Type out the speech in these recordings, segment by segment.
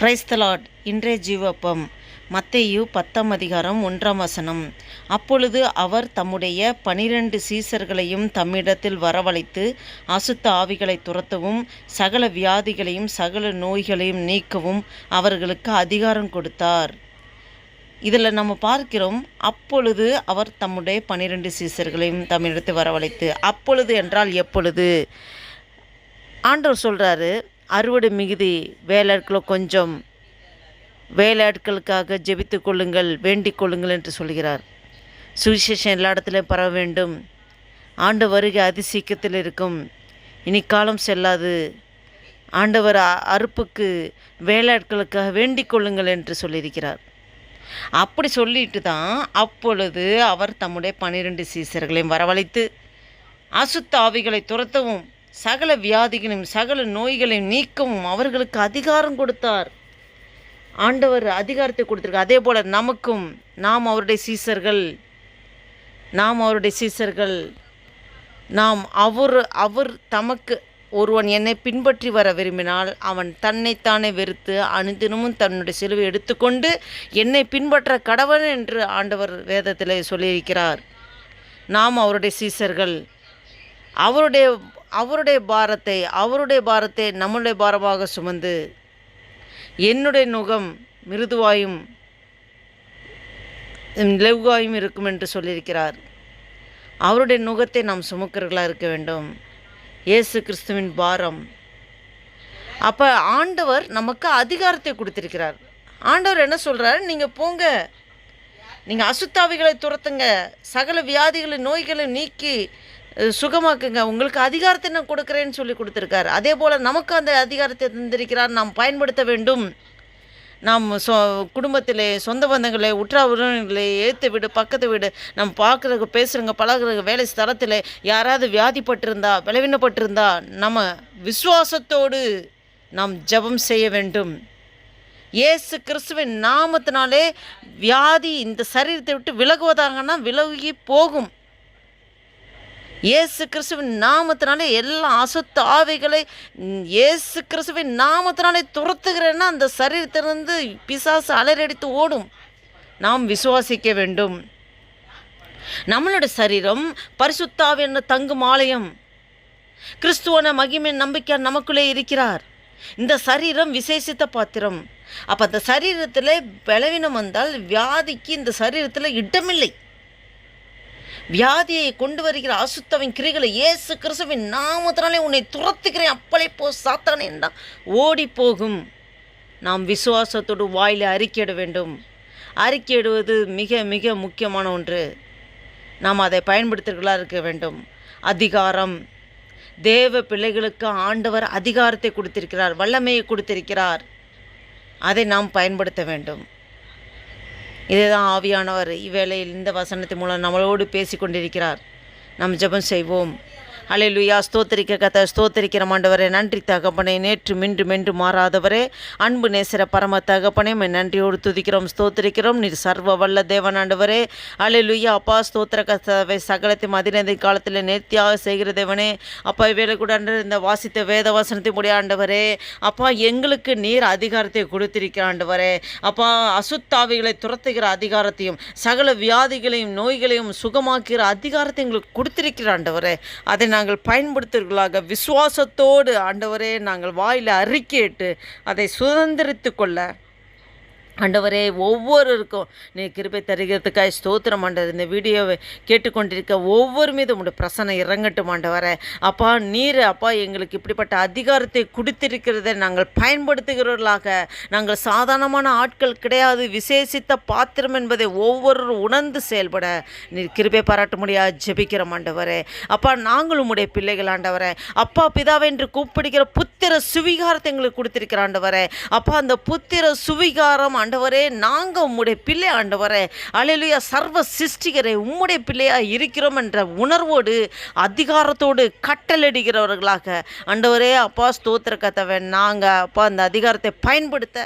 Praise the Lord இன்றைய ஜீவப்பம் மத்தையு பத்தாம் அதிகாரம் ஒன்றாம் வசனம். அப்பொழுது அவர் தம்முடைய பனிரெண்டு சீசர்களையும் தம்மிடத்தில் வரவழைத்து அசுத்த ஆவிகளை துரத்தவும் சகல வியாதிகளையும் சகல நோய்களையும் நீக்கவும் அவர்களுக்கு அதிகாரம் கொடுத்தார். இதில் நம்ம பார்க்கிறோம் அப்பொழுது அவர் தம்முடைய பனிரெண்டு சீசர்களையும் தம்மிடத்தில் வரவழைத்து அப்பொழுது என்றால் எப்பொழுது? ஆண்டவர் சொல்கிறாரு அறுவடை மிகுதி வேலையாட்களோ கொஞ்சம் வேலையாட்களுக்காக ஜெபித்து கொள்ளுங்கள் வேண்டிக் கொள்ளுங்கள் என்று சொல்கிறார். சுவிசேஷம் எல்லா இடத்துலையும் பரவ வேண்டும். ஆண்டு வருகை அதிசீக்கிரத்தில் இருக்கும். இனி காலம் செல்லாது. ஆண்டவர் அ- அறுப்புக்கு வேலையாட்களுக்காக வேண்டிக் கொள்ளுங்கள் என்று சொல்லியிருக்கிறார். அப்படி சொல்லிட்டு தான் அப்பொழுது அவர் தம்முடைய பன்னிரெண்டு சீசர்களையும் வரவழைத்து அசுத்த ஆவிகளை துரத்தவும் சகல வியாதிகளையும் சகல நோய்களையும் நீக்கவும் அவர்களுக்கு அதிகாரம் கொடுத்தார். ஆண்டவர் அதிகாரத்தை கொடுத்துருக்கு அதே போல் நமக்கும் நாம் அவருடைய சீசர்கள் நாம் அவருடைய சீசர்கள் நாம் அவர் அவர் தமக்கு ஒருவன் என்னை பின்பற்றி வர விரும்பினால் அவன் தன்னைத்தானே வெறுத்து அனுதினமும் தன்னுடைய சிலுவை எடுத்துக்கொண்டு என்னை பின்பற்ற கடவன் என்று ஆண்டவர் வேதத்தில் சொல்லியிருக்கிறார். நாம் அவருடைய சீசர்கள் அவருடைய அவருடைய பாரத்தை அவருடைய பாரத்தை நம்முடைய பாரமாக சுமந்து என்னுடைய நுகம் மிருதுவாயும் லெவ்வாயும் இருக்கும் என்று சொல்லியிருக்கிறார். அவருடைய நுகத்தை நாம் சுமக்கிறர்களாக இருக்க வேண்டும். இயேசு கிறிஸ்துவின் பாரம். அப்போ ஆண்டவர் நமக்கு அதிகாரத்தை கொடுத்திருக்கிறார். ஆண்டவர் என்ன சொல்கிறார் நீங்கள் போங்க. நீங்கள் அசுத்தாவிகளை துரத்துங்க. சகல வியாதிகளை நோய்களை நீக்கி சுகமாக்குங்க. உங்களுக்கு அதிகாரத்தை நான் கொடுக்குறேன்னு சொல்லி கொடுத்துருக்கார். அதே போல் நமக்கு அந்த அதிகாரத்தை தந்திருக்கிறார். நாம் பயன்படுத்த வேண்டும். நாம் சொ குடும்பத்திலே சொந்த பந்தங்களே உற்றா உறவினர்களே ஏற்ற வீடு பக்கத்து வீடு நம்ம பார்க்குறதுக்கு பேசுகிறங்க பழகுறதுக்கு வேலை ஸ்தலத்தில் யாராவது வியாதிப்பட்டிருந்தா பலவீனப்பட்டிருந்தா நம்ம விசுவாசத்தோடு நாம் ஜெபம் செய்ய வேண்டும். இயேசு கிறிஸ்துவின் நாமத்தினாலே வியாதி இந்த சரீரத்தை விட்டு விலகுவதாங்கன்னா விலகி போகும். இயேசு கிறிஸ்துவின் நாமத்தினாலே எல்லா அசுத்த ஆவிகளை இயேசு கிறிஸ்துவின் நாமத்தினாலே துரத்துகிறேன்னா அந்த சரீரத்திலிருந்து பிசாசு அலறடித்து ஓடும். நாம் விசுவாசிக்க வேண்டும். நம்மளுடைய சரீரம் பரிசுத்தாவின் தங்கும் ஆலயம். கிறிஸ்துவன மகிமை நம்பிக்கை நமக்குள்ளே இருக்கிறார். இந்த சரீரம் விசேஷித்த பாத்திரம். அப்போ அந்த சரீரத்தில் பலவீனம் வந்தால் வியாதிக்கு இந்த சரீரத்தில் இடமில்லை. வியாதியை கொண்டு வருகிற அசுத்தவின் கிரிகளை இயேசு கிறிஸ்துவின் நாமத்தினாலே உன்னை துரத்துக்கிறேன் அப்பளே போ சாத்தானே என்றால் ஓடி போகும் நாம் விசுவாசத்தோடு வாயில் அறிக்கையிட வேண்டும். அறிக்கையிடுவது மிக மிக முக்கியமான ஒன்று. நாம் அதை பயன்படுத்துகிறவர்களாக இருக்க வேண்டும். அதிகாரம். தேவ பிள்ளைகளுக்கு ஆண்டவர் அதிகாரத்தை கொடுத்திருக்கிறார் வல்லமையை கொடுத்திருக்கிறார். அதை நாம் பயன்படுத்த வேண்டும். இதுதான் ஆவியானவர். இவ்வேளையில் இந்த வசனத்தின் மூலம் நம்மளோடு பேசி கொண்டிருக்கிறார் நாம் ஜெபம் செய்வோம். ஹalleluya. ஸ்தோத்திரிக்க கதை ஸ்தோத்திரிக்கிற ஆண்டவரே. நன்றி தகப்பனே. நேற்று மின்று மென்று மாறாதவரே. அன்பு நேசர பரம தகப்பனே மை நன்றியோடு துதிக்கிறோம் ஸ்தோத்திரிக்கிறோம். நீர் சர்வ வல்ல தேவனாண்டவரே ஆண்டவரே. அப்பா ஸ்தோத்திர கத்தவை சகலத்தை மதிநதி காலத்தில் நேர்த்தியாக செய்கிற தேவனே. அப்பா இவேளை கூட இந்த வாசித்த வேத வசனத்தை முடிய ஆண்டவரே. அப்பா எங்களுக்கு நீர் அதிகாரத்தை கொடுத்திருக்கிற ஆண்டவரே. அப்பா அசுத்தாவிகளை துரத்துகிற அதிகாரத்தையும் சகல வியாதிகளையும் நோய்களையும் சுகமாக்குகிற அதிகாரத்தை எங்களுக்கு கொடுத்திருக்கிற ஆண்டவரே. அதை நாங்கள் பயன்படுத்துவர்களாக. விசுவாசத்தோடு ஆண்டவரே நாங்கள் வாயில் அறிக்கையிட்டு அதை சுதந்திரித்து கொள்ள ஆண்டவரே ஒவ்வொருவருக்கும் நீ கிருபை தருகிறதுக்காய் ஸ்தோத்திரம் ஆண்டவர். இந்த வீடியோவை கேட்டுக்கொண்டிருக்க ஒவ்வொரு மீது உங்களுடைய பிரசனை இறங்கட்டும் ஆண்டவரே. அப்பா நீர் அப்பா எங்களுக்கு இப்படிப்பட்ட அதிகாரத்தை கொடுத்திருக்கிறத நாங்கள் பயன்படுத்துகிறவர்களாக நாங்கள் சாதாரணமான ஆட்கள் கிடையாது. விசேஷித்த பாத்திரம் என்பதை ஒவ்வொருவரும் உணர்ந்து செயல்பட நீர் கிருபை பாராட்ட முடியாது ஜெபிக்கிறோம் ஆண்டவரே. அப்பா நாங்கள் உம்முடைய பிள்ளைகள் ஆண்டவரே. அப்பா பிதாவை என்று கூப்பிடுகிற புத்திர சுவிகாரத்தை எங்களுக்கு கொடுத்திருக்கிற ஆண்டவரே. அப்பா அந்த புத்திர சுவிகாரம் ஆண்டவரே நாங்கள் உம்முடைய பிள்ளை ஆண்டவரே. அலையிலுயா சர்வ சிருஷ்டிகரை உம்முடைய பிள்ளையாக இருக்கிறோம் என்ற உணர்வோடு அதிகாரத்தோடு கட்டளடிக்கிறவர்களாக ஆண்டவரே அப்பா ஸ்தோத்திர கத்தவன் நாங்கள் அப்பா அந்த அதிகாரத்தை பயன்படுத்த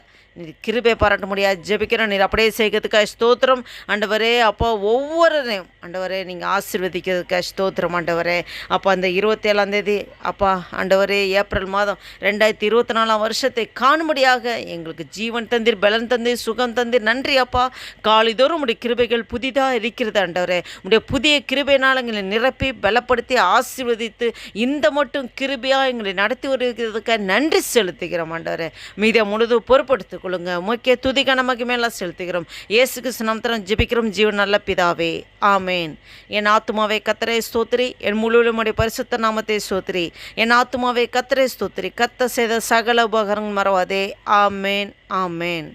கிருபை பாராட்ட முடியாது ஜெபிக்கிறோம். நீர் அப்படியே செய்கிறதுக்காக ஸ்தோத்திரம். ஆண்டவரே அப்பா ஒவ்வொருதையும் ஆண்டவரே நீங்கள் ஆசீர்வதிக்கிறதுக்காக ஸ்தோத்திரம் ஆண்டவரே. அப்போ அந்த இருபத்தேழாந்தேதி அப்பா ஆண்டவரே ஏப்ரல் மாதம் ரெண்டாயிரத்தி இருபத்தி நாலாம் வருஷத்தை காணும்படியாக எங்களுக்கு ஜீவன் தந்தீர் பலன் தந்தீர் சுகம் தந்தீர். நன்றி அப்பா. காலிதோறும் உடைய கிருபைகள் புதிதாக இருக்கிறது ஆண்டவரே. உடைய புதிய கிருபையினால் எங்களை நிரப்பி பலப்படுத்தி ஆசிர்வதித்து இந்த மட்டும் கிருபையாக எங்களை நடத்தி வருகிறதுக்காக நன்றி செலுத்துகிறோம் ஆண்டவரே. மீதை முழுது பொறுப்படுத்திக் கொள்ளுங்க முக்கிய துதிக்க நமக்கு மேலே செலுத்துகிறோம். இயேசு கிறிஸ்து ஜிபிக்கிறோம். ஜெபிக்கிறோம் ஜீவன் நல்ல பிதாவே. ஆமேன். என் ஆத்மாவை கத்தரை ஸ்தோத்திரி. என் முழுவதும் பரிசுத்த நாமத்தை ஸ்தோத்திரி. என் ஆத்மாவை கத்தரை ஸ்தோத்திரி. கத்த செய்த சகல உபகரங்கள் மறவாதே. ஆமேன். ஆமேன்.